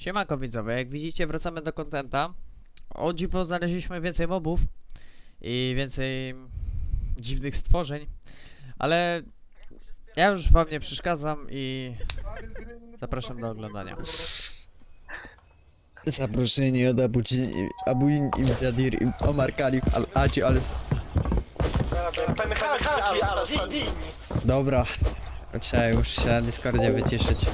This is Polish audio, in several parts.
Siemanko widzowie, jak widzicie wracamy do kontenta. O dziwo znaleźliśmy więcej mobów i więcej dziwnych stworzeń, ale ja już wam nie przeszkadzam i zapraszam do oglądania. Zaproszenie od Abu, Abu Imjadir Omar Khalif Al-Aci, ale... Pęchaki, ale Sadini. Dobra, trzeba już się na Discordzie wyciszyć.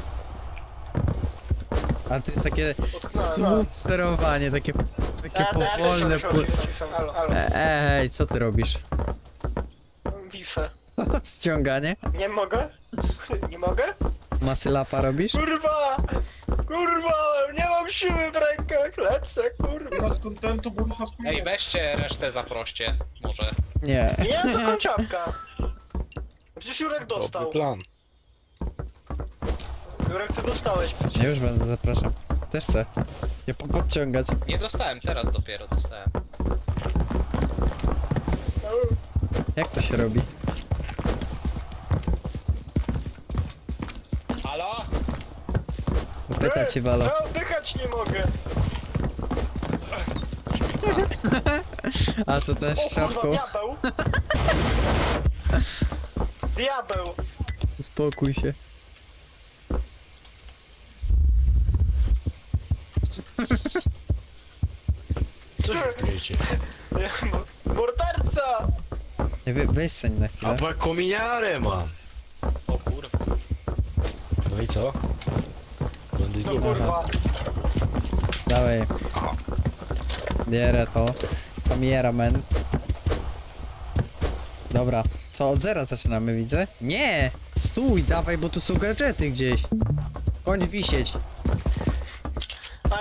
A to jest takie słup sterowanie, takie, takie powolne... pu- Halo, halo. E- Ej, co ty robisz? Wiszę. Ściąganie? Nie mogę? Nie mogę? Masylapa robisz? Kurwa! Kurwa! Nie mam siły w rękach! Lecę, kurwa! z kontentu, z Ej, weźcie resztę zaproście, może. Nie. Nie, to kończawka! Przecież Jurek dostał. plan. Jurek, ty dostałeś przecież. Już będę, zapraszam. Też chcę. Nie po- podciągać. Nie dostałem, teraz dopiero dostałem. Jak to się robi? Halo? Pyta cię Walo. Ja oddychać nie mogę! A to ten z O kurwa, czapką. diabeł! Diabeł! Uspokój się. Co się śmiejecie? Morderca! Nie, we, weź na A chwilę. bo kominiarę mam. O kurwa. No i co? Będę No tu. kurwa. Dawaj. Bierę to. Kamiera men. Dobra. Co, od zera zaczynamy, widzę? Nie! Stój, dawaj, bo tu są gadżety gdzieś. Skończ wisieć.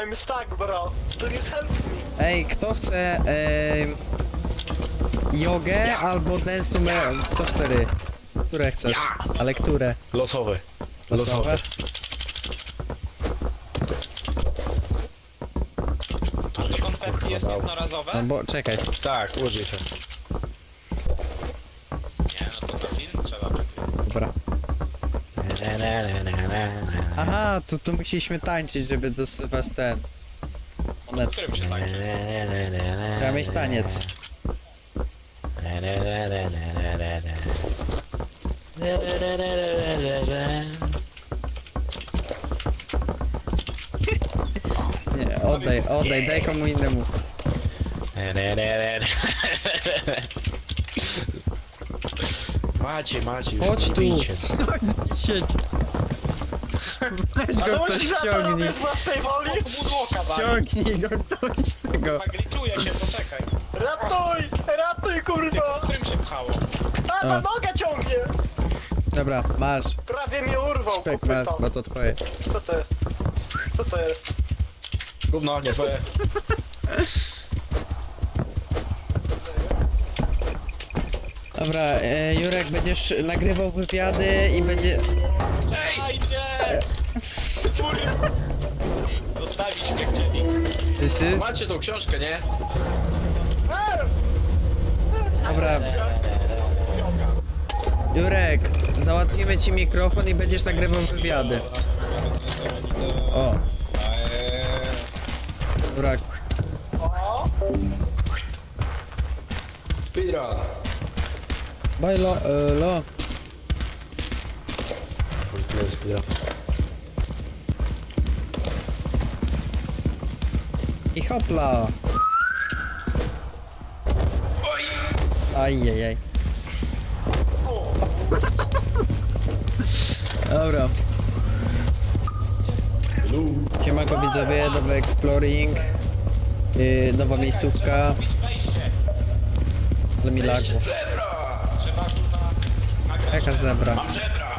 I'm stuck, bro. Please help me. Ej, kto chce em, jogę albo dance numer 104? Które chcesz? Ale które? Losowe. Losowe? Losowe. A to konfetti jest dał. No jednorazowe? bo czekaj. Tak, użyj się. Aha, to tu musieliśmy tańczyć, żeby dostawać ten. Monet. Którym się tańczy? Trzeba mieć taniec. Nie, oddaj, oddaj, daj komu innemu. Macie, macie, już Chodź tu! Siedź! Weź Ale go ktoś musisz to ściągnij. z własnej woli? Ściągnij go ktoś z tego. Chyba gliczuje się, poczekaj. Ratuj! Ratuj, Ty, kurwa! którym się pchało? A, na nogę ciągnie! Dobra, masz. Prawie mnie urwał, Szpek masz, bo to twoje. Co to jest? Co to jest? Gówno, nie twoje. Dobra, e, Jurek, będziesz nagrywał wywiady i będzie... Ej! Kurwa. Zostawić mnie chcieli. Słyszysz? Macie tą książkę, nie? Dobra. Jurek, załatwimy ci mikrofon i będziesz nagrywał wywiady. O. Dobra! Speedrun. bajlo, e, lo. Chuj, tyle jest speedrun. Hopla. Ajajaj. Dobra. Siemanko widzowie, nowy exploring. Yy, nowa miejscówka. Ale mi lagło. Żebra! Trzeba kurwa... nagrać Jaka zebra? Mam żebra!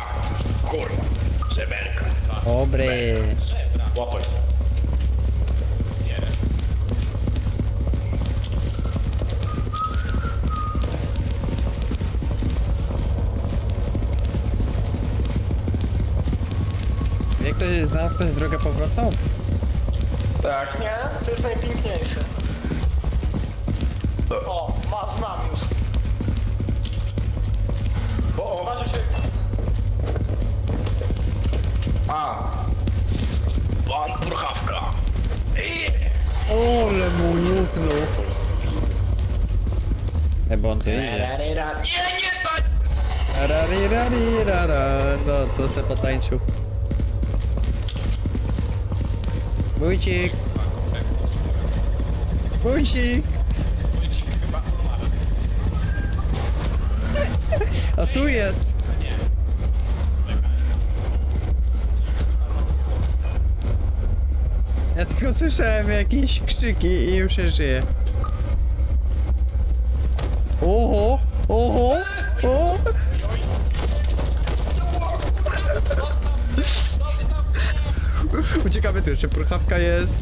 Kurwa. Żeberka. Dobry. żebra. Łapaj. Ktoś znał ktoś drogę powrotną? Tak. Nie? To jest najpiękniejsze. O, ma znam już. O, o. Masz się... A. Pan Prochawka. zamknął. Ej, bo on tu idzie. Nie, nie, to... Rarirarirara. No, to se potańczył. Wójcik, wójcik. Wójcik chyba. A tu jest. Ja tylko słyszałem jakieś krzyki i już się żyje. Oho, oho, Uciekamy tu, jeszcze pruchawka jest.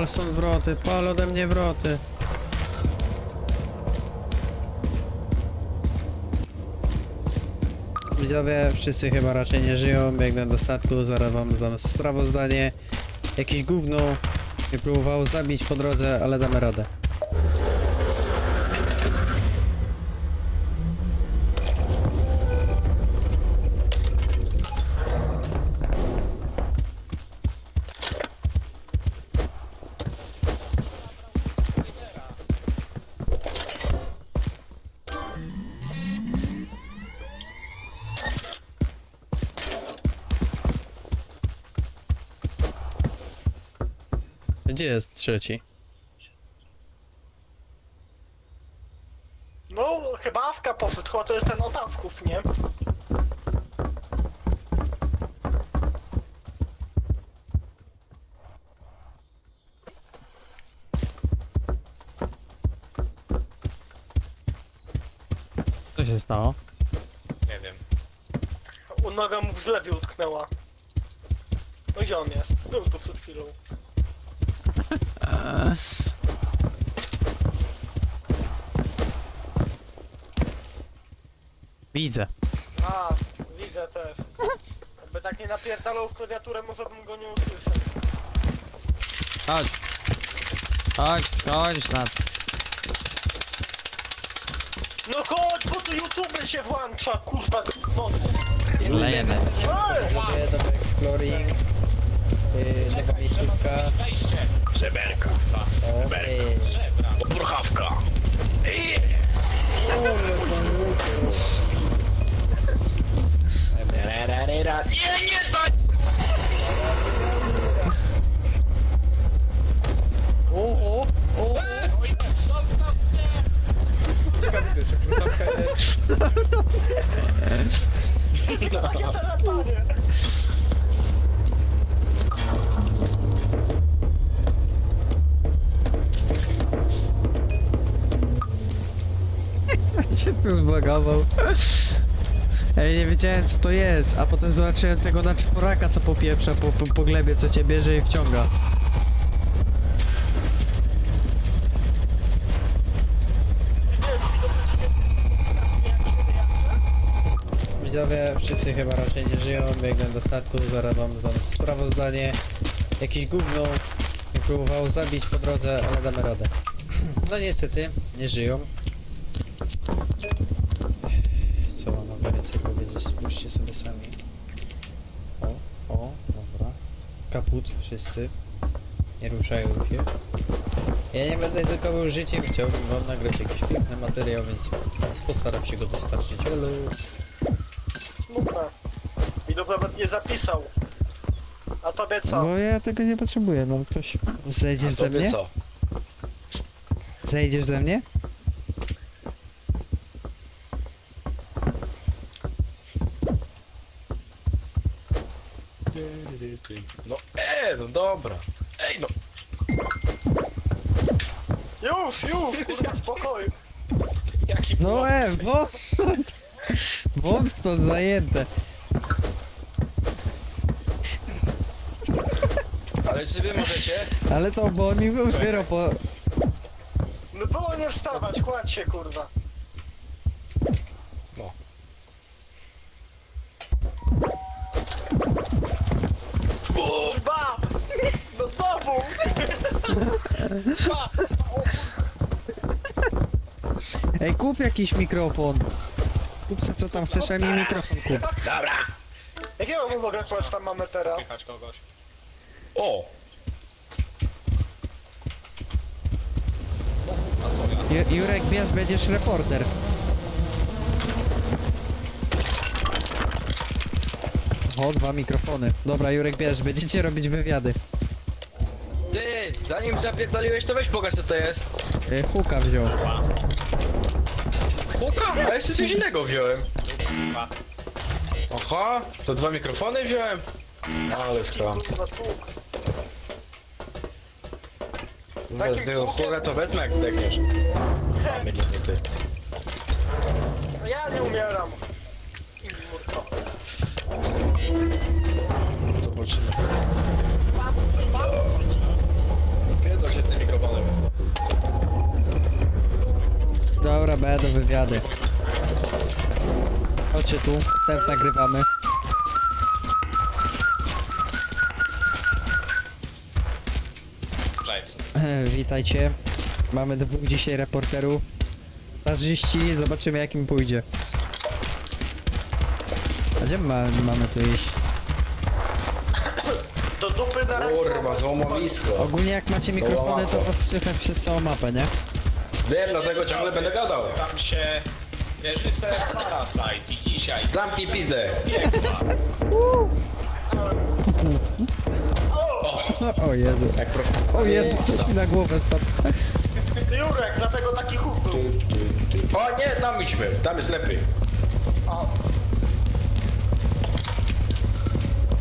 Pal stąd wroty, pal ode mnie wroty. Widzowie, wszyscy chyba raczej nie żyją, biegnę do statku, zaraz wam dam sprawozdanie. Jakieś gówno mnie próbowało zabić po drodze, ale damy radę. Gdzie jest trzeci? No, chyba Awka poszedł, chyba to jest ten od Awków, nie? Co się stało? Nie wiem. U noga mu w zlewie utknęła. No gdzie on jest? Był tu przed chwilą. Eee. Widzę. A, widzę też. Jakby tak nie napierdalał w klawiaturę, może bym go nie usłyszał. Chodź. Chodź, skończ na... No chodź, bo tu YouTube się włącza, kurwa, w nocy. Lejemy. Ej! Zrobię nowy exploring. Yy, nowa miejscówka. Żeberka. Żebra! Odruchawka. Ej, Ole, komuto. ra, ra, ra, ra. Nie, nie, daj! O, o, o. Ciekawe, to jeszcze krutawka jest. Jakie tu zbagował. Ej, nie wiedziałem co to jest, a potem zobaczyłem tego na czworaka, co popieprza po, po, po glebie, co cię bierze i wciąga. Widzowie, wszyscy chyba raczej nie żyją, biegnę do statku, zaraz wam dam sprawozdanie. Jakiś gówno próbował zabić po drodze, ale damy radę. No niestety, nie żyją. Co mam mogę więcej powiedzieć? Spójrzcie sobie sami. O, o, dobra. Kaput, wszyscy. Nie ruszają się. Ja nie będę ryzykował życiem, chciałbym wam nagrać jakiś piękny materiał, więc postaram się go dostarczyć. Olu. Smutne. I to nawet nie zapisał. A tobie co? Bo ja tego nie potrzebuję, no ktoś... Zejdziesz ze mnie? co? Zejdziesz ze mnie? No, e, no dobra. Ej, no. Już, już, kurwa, spokoju. Jaki No błąd. e, bo stąd! Wąb stąd zajęte. Ale czy wy możecie? Ale to, bo on mi dopiero po... No było nie wstawać, kładź się, kurwa. Ej, kup jakiś mikrofon. Kup se co tam chcesz, a mi mikrofon kup. Dobra. Jakiego my mogę kłaść tam mamy teraz? Pychać kogoś. O, A co ja? Ju- Jurek, wiesz, będziesz reporter. O, dwa mikrofony. Dobra, Jurek, bierz, będziecie robić wywiady. Ty, zanim zapierdoliłeś, to weź pokaż co to jest. E, Huka wziął. Puka, a jeszcze coś innego wziąłem. Dwa. Aha, to dwa mikrofony wziąłem. Ale skram. Kurwa, tu. Z tego chłoga to wezmę jak zdechniesz. A my nie, ty. No Ja nie umieram. Kurwa. Zobaczymy. Pierdol się z tym mikrofonem. Dobra, będą wywiady. Chodźcie tu, wstęp nagrywamy. Witajcie. Mamy dwóch dzisiaj reporterów. Starzyści, zobaczymy jak im pójdzie. A gdzie ma, mamy tu iść? Kurwa, złomowisko. Ogólnie jak macie mikrofony, to was słychać przez całą mapę, nie? Wiem, dlatego ciągle będę gadał. Tam się reżyser Parasite i dzisiaj Zamknij pizdę. biegła. No, o Jezu. Jak. O Jezu, coś mi na głowę spadł. Jurek, dlatego taki huk był. O nie, tam idźmy, tam jest lepiej. O.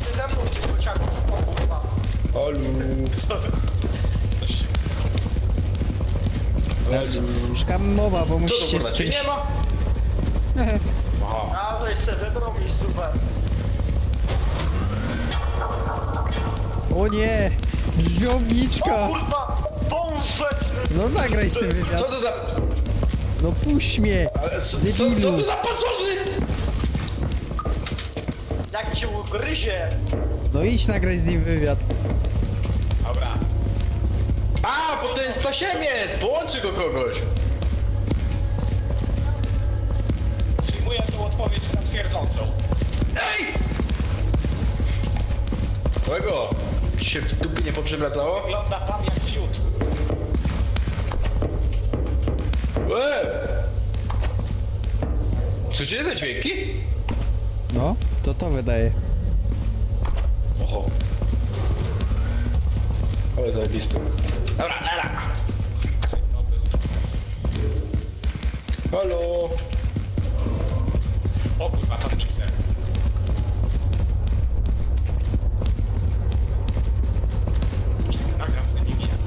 Ty ze mną, ty kociaku. O kurwa. Olu. Co to? Coś się... Szukam mowa, bo Co to musicie kurwa, z czy czymś... nie ma? Aha. A weź se wybrał miejscówę. O nie! O Drzwiowniczka! kurwa! Wąż rzeczny! No nagraj z tym Co wywiad. to za... No puść mnie! Ale co, co, Debilu. co to za pasożyt? Jak cię ugryzie! No idź nagraj z nim wywiad. Dobra. A, bo to jest tasiemiec! Połączy go kogoś. Przyjmuję tą odpowiedź za twierdzącą. Kolego, ci się w dupie nie poprzewracało? Wygląda pan jak fiut. Eee! Słyszycie te dźwięki? No, to to wydaje. Oho. Ale zajebisty. Dobra, dobra. Halo. O kurwa, pan mikser. Nagram z tym imieniem.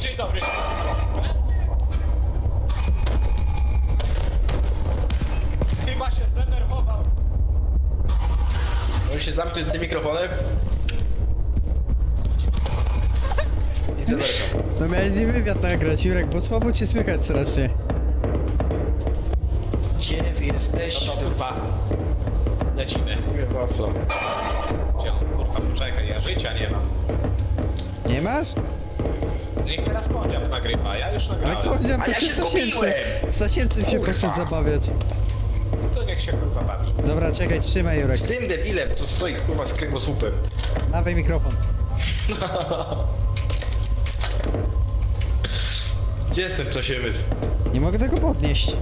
Dzień dobry. Chyba się zdenerwował. Możesz się zamknąć z tym mikrofonem? I zapraszam. No miałeś z nim wywiad nagrać, Jurek, bo słabo cię słychać strasznie. Gdzie wy No jesteście? to kurwa. Lecimy. Mówię wafla. Gdzie on, kurwa, poczekaj, ja życia nie mam. Nie masz? Niech teraz Kondziab nagrywa, ja już nagrałem. koziam A to ja się się Stasiemcem. zgubiłem. Stasiemcem się Kurwa. poszedł zabawiać. To niech się kurwa bawi. Dobra, czekaj, trzymaj Jurek. Z tym debilem, co stoi kurwa z kręgosłupem. Dawaj mikrofon. Gdzie jest ten ptasiemysł? Nie mogę tego podnieść.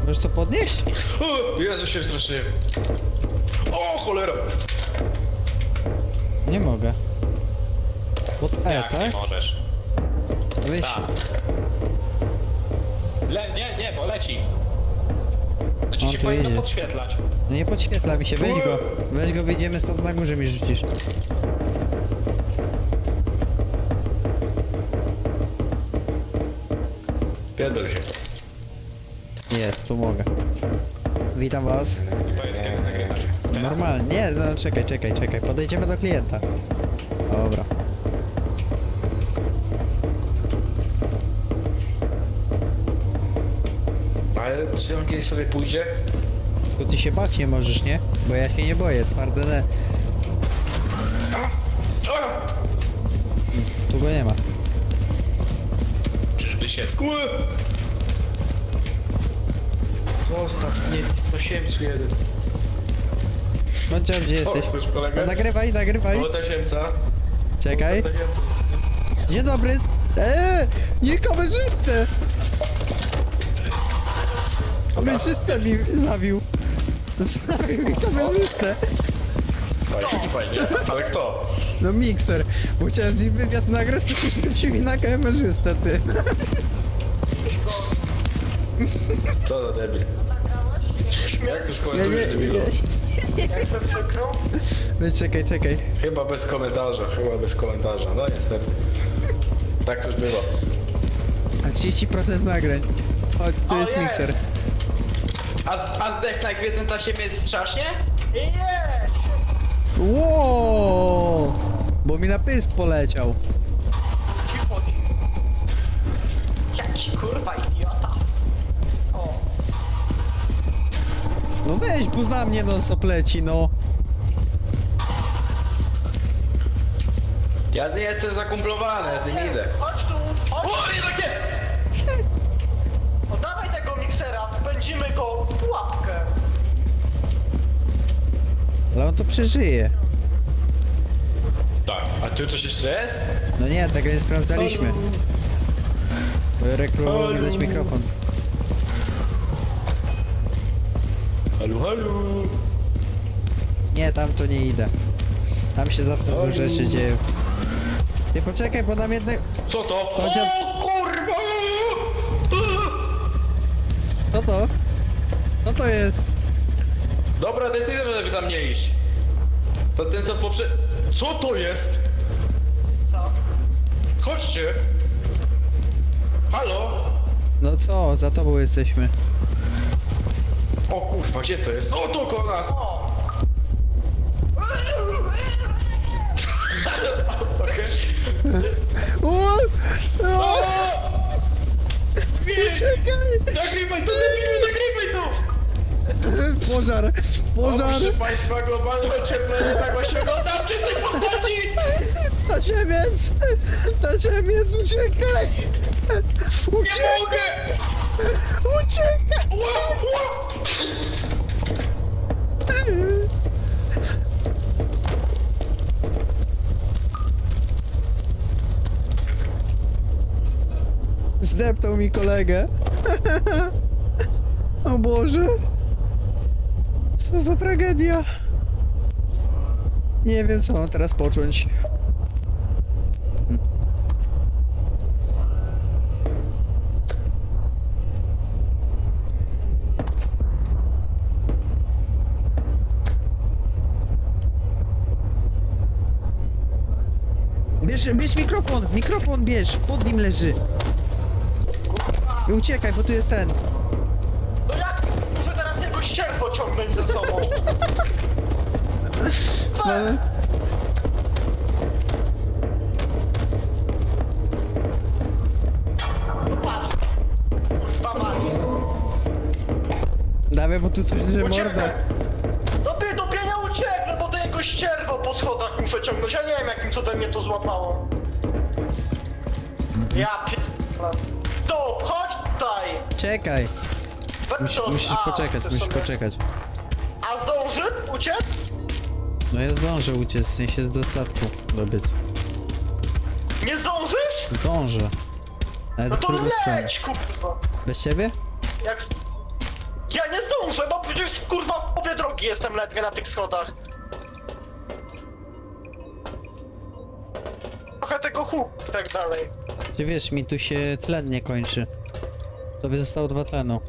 Możesz to podnieść? O, Jezu się straszyłem. O, cholera! Nie mogę. Pod E, Jak nie tak? możesz? Tak. Le, nie, nie, bo leci. No ci On się tu powinno jedzie. podświetlać. No nie podświetla mi się, weź go. Weź go, wyjdziemy stąd na górze mi rzucisz. Pierdol się. Jest, tu mogę. Witam was. I powiedz kiedy nagrywasz. Teraz? Normalnie, nie, no czekaj, czekaj, czekaj. Podejdziemy do klienta. Dobra. Ale czy on kiedyś sobie pójdzie? Tylko ty się bać nie możesz, nie? Bo ja się nie boję, twarde ne. A! Tu go nie ma. Czyżby się sk... Zostaw mnie, ptasiemcu jeden. No gdzie, gdzie Co, jesteś? chcesz? No, nagrywaj, nagrywaj. O, tasiemca. Czekaj. O, tasiemca. Dzień dobry. Eee, nie kamerzystę. Kamerzystę mi zabił. Zabił mi kamerzystę. Fajnie, fajnie. Ale kto? No mikser, bo chciałem z nim wywiad nagrać, to się rzucił mi na kamerzystę, ty. Co za debil. Jak to Ja skomentujesz nie, nie, Jak to przykro? no czekaj, czekaj. Chyba bez komentarza, chyba bez komentarza. No niestety. Tak to już bywa. A 30% nagrań. Tu O, jest jest. mikser. A, a zdech na jak ten tasiemiec strasznie? Nie! Bo mi na pysk poleciał. Cicho. Jaki kurwa idiota. O. No weź, bo za mnie non stop leci, no. Ja z nim jestem zakumplowany, ja z nim idę. Chodź tu, chodź. O, jednak nie! Wpędzimy go w pułapkę. Ale on to przeżyje. Tak, a tu coś jeszcze jest? No nie, tego nie sprawdzaliśmy. Bo Jurek próbował mi dać mikrofon. Halu, halu. Nie, tam to nie idę. Tam się zawsze złe rzeczy dzieją. Nie poczekaj, bo nam jednak... Co to? Chodź, O kurwa! Co to? Co to jest? Dobra decyzja, żeby tam nie iść. To ten co poprze... Co to jest? Co? Chodźcie! Halo? No co, za tobą jesteśmy. O kurwa, gdzie to jest? O, to koło nas! O! Okej. O! O! Nie! Czekaj! Nagrywaj to, debilu, nagrywaj to! Pożar! Pożar! proszę państwa, globalne ocieplenie, tak właśnie wygląda w czystej postaci! Tasiemiec! Tasiemiec, uciekaj! Nie Uciekaj! mogę! Uciekaj! Ła, ła! Zdeptał mi kolegę. o Boże. Co za tragedia. Nie wiem, co mam teraz począć. Bierz, bierz mikrofon, mikrofon bierz, pod nim leży. I uciekaj, bo tu jest ten. No jak? Muszę teraz jego ścierwo ciągnąć ze sobą. Mamy... No patrz. Kurwa. Dawaj, bo tu coś leży morda. Uciekaj. No ty do pienia ucieknę, bo to jego ścierwo po schodach muszę ciągnąć. Ja nie wiem jakim cudem mnie to złapało. Ja pierdolę. Czekaj. To- musisz a, poczekać, to musisz sobie- poczekać. A zdąży uciec? No ja zdążę uciec, w sensie do statku dobiec. Nie zdążysz? Zdążę. Nawet No w to drugą stronę. leć, kurwa. Bez ciebie? Jak... Ja nie zdążę, no przecież kurwa w połowie drogi jestem ledwie na tych schodach. Trochę tego huk i tak dalej. Ty wiesz, mi tu się tlen nie kończy. Tobie zostało dwa tlenu.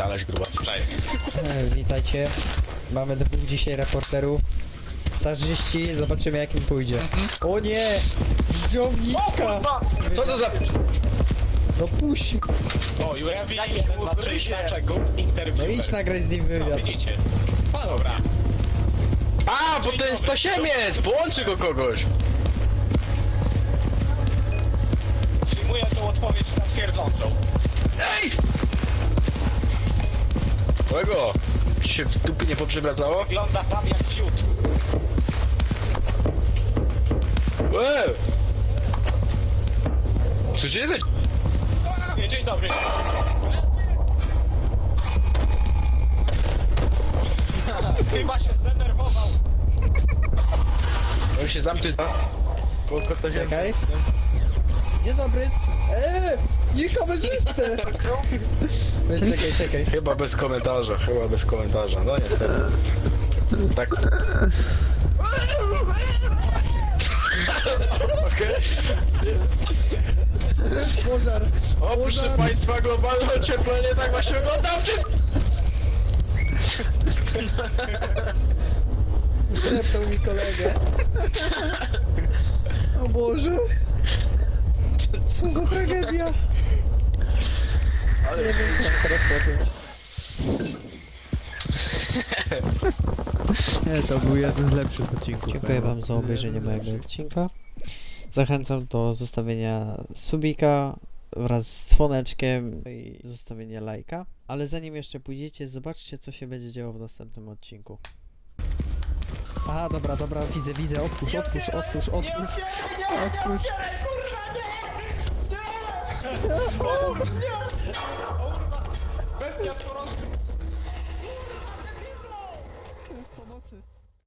Pierdalać gruba. Cześć. Witajcie. Mamy dwóch dzisiaj reporterów. Starzyści, zobaczymy jak im pójdzie. O nie! Kurwa! Co to za... No puść! O, Jurewi, Jaki 1, 2, 3, ugryzie. Saczek, good interview. No idź nagraj z nim No, wywiad. widzicie. Dobra. A, bo to jest tasiemiec! Połączy go kogoś! Przyjmuję tą odpowiedź za twierdzącą. Ej! Ci się w dupy nie poprzewracało? Wygląda pan jak fiut. Łe! Co się dzieje? Nie, Dzień dobry. Chyba się zdenerwował. On się zamknął za... Kogo to. Czekaj. Dzień dobry. Eee! Nie kamerzystę! Czekaj, czekaj. Chyba bez komentarza, chyba bez komentarza, no niestety. Tak. Okej. Pożar! O, proszę Pożar! państwa, globalne ocieplenie, tak właśnie wygląda. Zdeptał mi kolegę. O Boże! Co za tragedia! Ale Nie wiem co mam teraz począć. Nie, to był jeden z lepszych odcinków. Dziękuję wam za obejrzenie mojego odcinka. Zachęcam do zostawienia subika wraz z dzwoneczkiem i zostawienia lajka. Ale zanim jeszcze pójdziecie, zobaczcie co się będzie działo w następnym odcinku. Aha, dobra, dobra, widzę, widzę, otwórz, otwórz, otwórz, otwórz. otwieraj, nie, nie Otwórz. Otwieraj, kurwa! Bestia z chorążym.